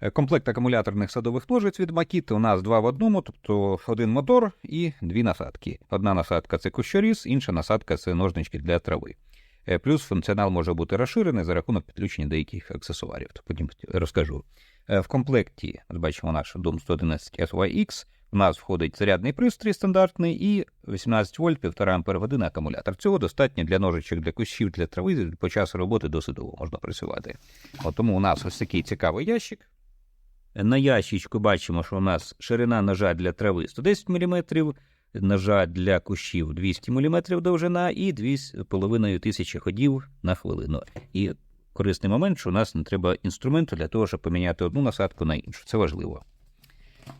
Е, Комплект акумуляторних садових ножиць від Makita у нас два в одному, тобто один мотор і дві насадки. Одна насадка це кущоріз, інша насадка це ножнички для трави. Е, Плюс функціонал може бути розширений за рахунок підключення деяких аксесуарів. То потім розкажу. Е, В комплекті, бачимо наш Dom 111 SYX, у нас входить зарядний пристрій стандартний і 18 вольт 1,5 ампер години акумулятор. Цього достатньо для ножичок, для кущів, для трави. По часу роботи досить довго можна працювати. От тому у нас ось такий цікавий ящик. На ящичку бачимо, що у нас ширина ножа для трави 110 мм, ножа для кущів 200 мм довжина і 2,5 тисячі ходів на хвилину. І корисний момент, що у нас не треба інструменту для того, щоб поміняти одну насадку на іншу. Це важливо.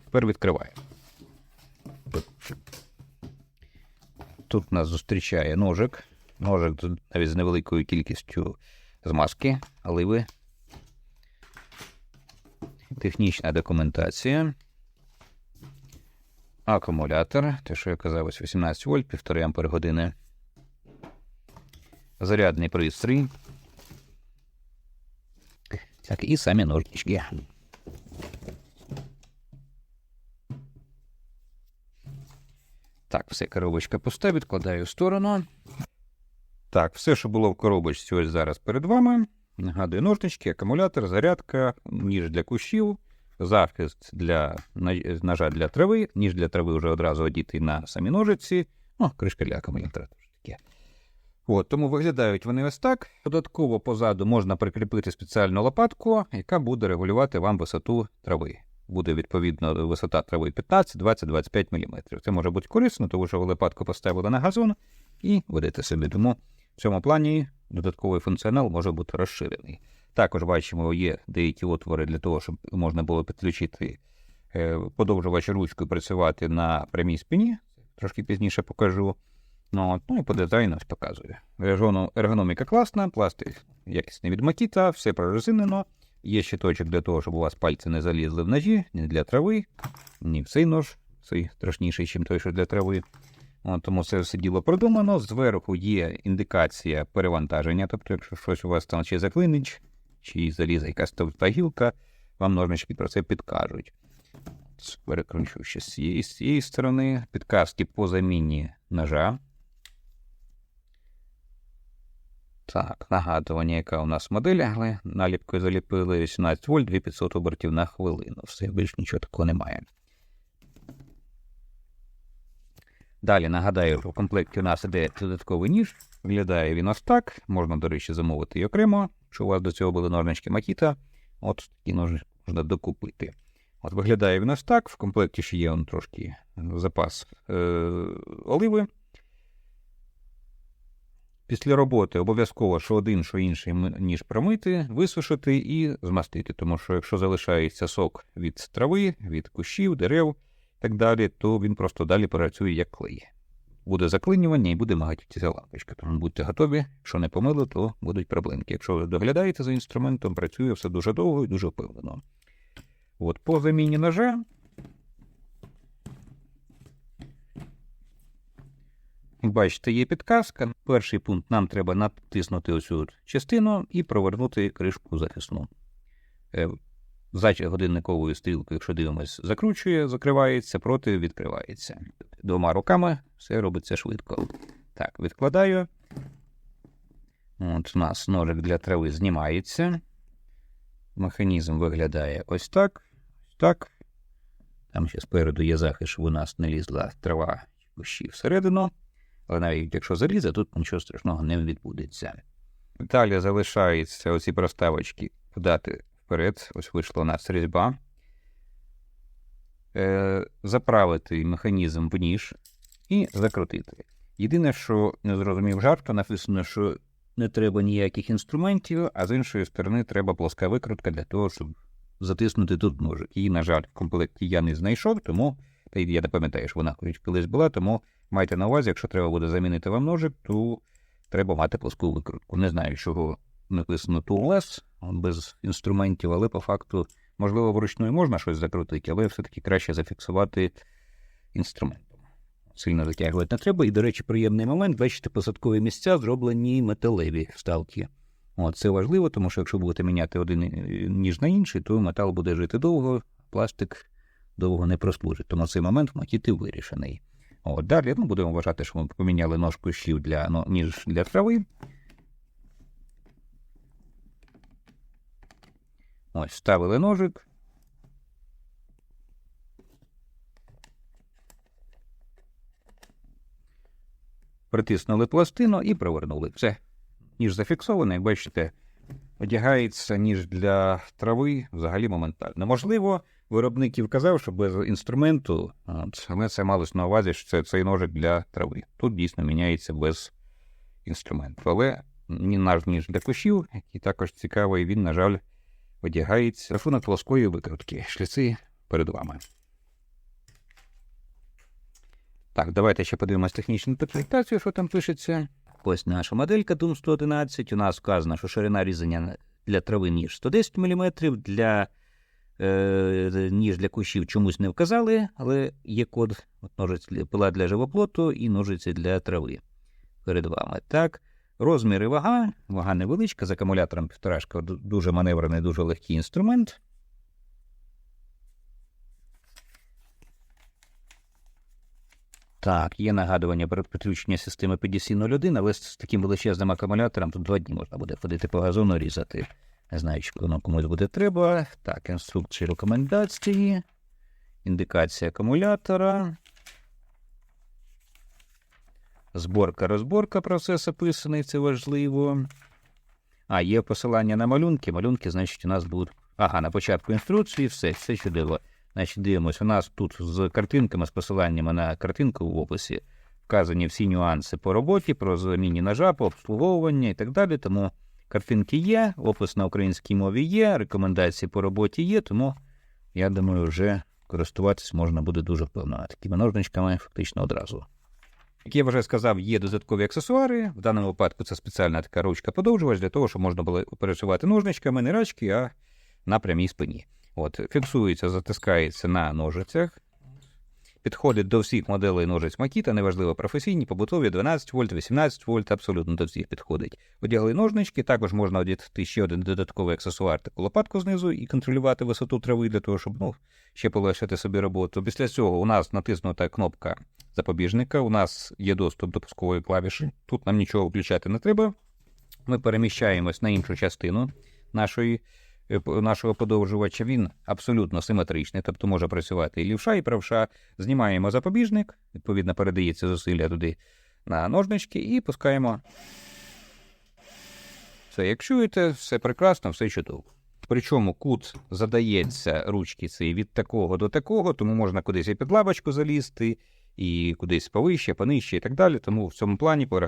Тепер відкриваємо. Тут нас зустрічає ножик. Ножик навіть з невеликою кількістю змазки, оливи. Технічна документація. Акумулятор, те, що я казав, ось 18 вольт, 1,5 ампер години. Зарядний пристрій. Так, і самі ножнички. Так, все, коробочка пуста, відкладаю в сторону. Так, все, що було в коробочці, ось зараз перед вами. Нагадую, ножнички, акумулятор, зарядка, ніж для кущів, захист для ножа для трави, ніж для трави вже одразу одітий на самі ножиці. О, кришка для акумулятора таке. От, тому виглядають вони ось так. Додатково позаду можна прикріпити спеціальну лопатку, яка буде регулювати вам висоту трави. Буде відповідно висота трави 15, 20, 25 мм. Це може бути корисно, тому що ви лопатку поставили на газон і ведете собі. Тому в цьому плані додатковий функціонал може бути розширений. Також бачимо, є деякі отвори для того, щоб можна було підключити е, подовжувач ручкою працювати на прямій спині. Трошки пізніше покажу. Ну, от, ну і по дизайну ось показую. Ергономіка класна, пластик якісний від Makita, все прорезинено. Є щиточок для того, щоб у вас пальці не залізли в ножі, ні для трави, ні в цей нож. Цей страшніший, ніж той, що для трави. Тому це все діло продумано. Зверху є індикація перевантаження, тобто, якщо щось у вас там чи заклинить, чи залізе якась товста гілка, вам ножнички про це підкажуть. Перекручу ще з цієї, з цієї сторони. Підказки по заміні ножа. Так, нагадування, яка у нас модель, але наліпкою заліпили 18 вольт, 2500 обертів на хвилину. Все, більш нічого такого немає. Далі нагадаю, що в комплекті у нас іде додатковий ніж. Виглядає він ось так. Можна, до речі, замовити і окремо, якщо у вас до цього були ножнички Makita. От такі ножи можна докупити. От виглядає він ось так. В комплекті ще є он трошки запас е- оливи. Після роботи обов'язково, що один, що інший ніж промити, висушити і змастити. Тому що якщо залишається сок від трави, від кущів, дерев так далі, то він просто далі працює як клей. Буде заклинювання і буде магатітися лампочка. Тому будьте готові, якщо не помили, то будуть проблемки. Якщо ви доглядаєте за інструментом, працює все дуже довго і дуже впевнено. От по заміні ножа. Бачите, є підказка. Перший пункт нам треба натиснути оцю частину і провернути кришку захисну. Е, За годинниковою стрілкою, якщо дивимось, закручує, закривається, проти відкривається. Двома руками все робиться швидко. Так, відкладаю. От у нас ножик для трави знімається. Механізм виглядає ось так. Так. Там ще спереду є захист, щоб у нас не лізла трава кущі всередину. Але навіть якщо залізе, тут нічого страшного не відбудеться. Далі залишаються оці проставочки подати вперед. Ось вийшла у нас різьба. Е, заправити механізм в ніж і закрутити. Єдине, що не зрозумів жарто, написано, що не треба ніяких інструментів, а з іншої сторони треба плоска викрутка для того, щоб затиснути тут ножик. Її, на жаль, в комплекті я не знайшов, тому та я не пам'ятаю, що вона колись була, тому майте на увазі, якщо треба буде замінити вам ножик, то треба мати плоску викрутку. Не знаю, чого написано toolless, без інструментів, але по факту, можливо, вручну можна щось закрутити, але все-таки краще зафіксувати інструментом. Сильно затягувати не треба. І, до речі, приємний момент, бачите, посадкові місця зроблені металеві вставки. От, це важливо, тому що якщо будете міняти один ніж на інший, то метал буде жити довго, пластик довго не прослужить. Тому цей момент в макіти вирішений. От, далі ну, будемо вважати, що ми поміняли ножку щів для, ну, ніж для трави. Ось, вставили ножик. Притиснули пластину і провернули. Все. Ніж зафіксований, як бачите, одягається ніж для трави взагалі моментально. Можливо, виробник і вказав, що без інструменту, але це малось на увазі, що це цей ножик для трави. Тут дійсно міняється без інструменту. Але наш ніж для кущів, який також цікавий, він, на жаль, одягається рахунок плоскої викрутки. Шліци перед вами. Так, давайте ще подивимось технічну документацію, що там пишеться. Ось наша моделька Doom 111. У нас вказано, що ширина різання для трави ніж 110 мм, для е, ніж для кущів чомусь не вказали, але є код от ножиць пила для живоплоту і ножиці для трави перед вами. Так, розмір і вага. Вага невеличка, з акумулятором півторашка дуже маневрений, дуже легкий інструмент. Так, є нагадування про підключення системи PDC-01, але з таким величезним акумулятором тут два дні можна буде ходити по газону різати. Не знаю, чи воно комусь буде треба. Так, інструкції рекомендації, індикація акумулятора. Зборка, розборка, процес описаний, це важливо. А, є посилання на малюнки. Малюнки, значить, у нас будуть. Ага, на початку інструкції, все, все чудово. Значить, дивимось, у нас тут з картинками, з посиланнями на картинку в описі вказані всі нюанси по роботі, про заміні ножа, по обслуговуванню і так далі. Тому картинки є, опис на українській мові є, рекомендації по роботі є, тому я думаю, вже користуватись можна буде дуже впевнено. Такими ножничками фактично одразу. Як я вже сказав, є додаткові аксесуари. В даному випадку це спеціальна така ручка подовжувач для того, щоб можна було пересувати ножничками не рачки, а на прямій спині. От, фіксується, затискається на ножицях. Підходить до всіх моделей ножиць Макіта, неважливо професійні, побутові 12 вольт, 18 вольт, абсолютно до всіх підходить. Одягли ножнички, також можна одягти ще один додатковий аксесуар, таку лопатку знизу і контролювати висоту трави для того, щоб ну, ще полегшити собі роботу. Після цього у нас натиснута кнопка запобіжника, у нас є доступ до пускової клавіші. Тут нам нічого включати не треба. Ми переміщаємось на іншу частину нашої е, нашого подовжувача, він абсолютно симетричний, тобто може працювати і лівша, і правша. Знімаємо запобіжник, відповідно, передається зусилля туди на ножнички і пускаємо. Все, як чуєте, все прекрасно, все чудово. Причому кут задається ручки цей від такого до такого, тому можна кудись і під лавочку залізти, і кудись повище, понижче і так далі. Тому в цьому плані по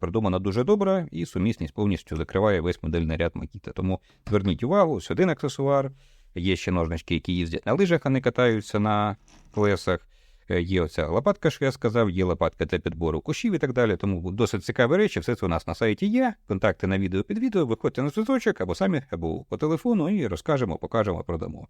придумано дуже добре, і сумісність повністю закриває весь модельний ряд Макіта. Тому зверніть увагу, ось один аксесуар. Є ще ножнички, які їздять на лижах, а не катаються на колесах. Е, Є оця лопатка, що я сказав, є лопатка для підбору кущів і так далі. Тому досить цікаві речі. Все це у нас на сайті є. Контакти на відео під відео. Виходьте на зв'язочок або самі, або по телефону, і розкажемо, покажемо, продамо.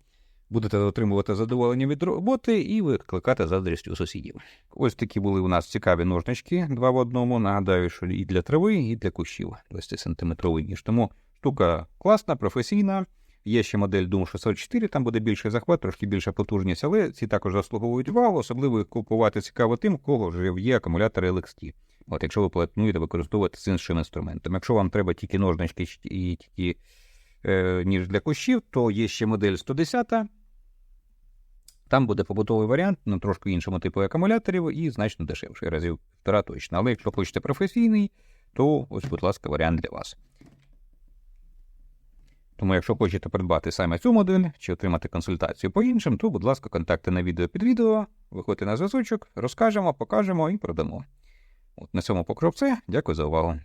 Будете отримувати задоволення від роботи і викликати заздрість у сусідів. Ось такі були у нас цікаві ножнички два в одному. Нагадаю, що і для трави, і для кущів 20-сантиметровий ніж. Тому штука класна, професійна. Є ще модель Doom 604, там буде більший захват, трошки більша потужність, але ці також заслуговують увагу, особливо купувати цікаво тим, в кого вже є акумулятори LXT. От якщо ви плануєте використовувати з іншим інструментом. Якщо вам треба тільки ножнички і тільки е, ніж для кущів, то є ще модель 110. Там буде побутовий варіант на трошки іншому типу акумуляторів і значно дешевший, разів півтора точно. Але якщо хочете професійний, то ось, будь ласка, варіант для вас. Тому, якщо хочете придбати саме цю модель чи отримати консультацію по іншим, то, будь ласка, контакти на відео під відео, виходьте на зв'язочок, розкажемо, покажемо і продамо. От на цьому покров все. Дякую за увагу.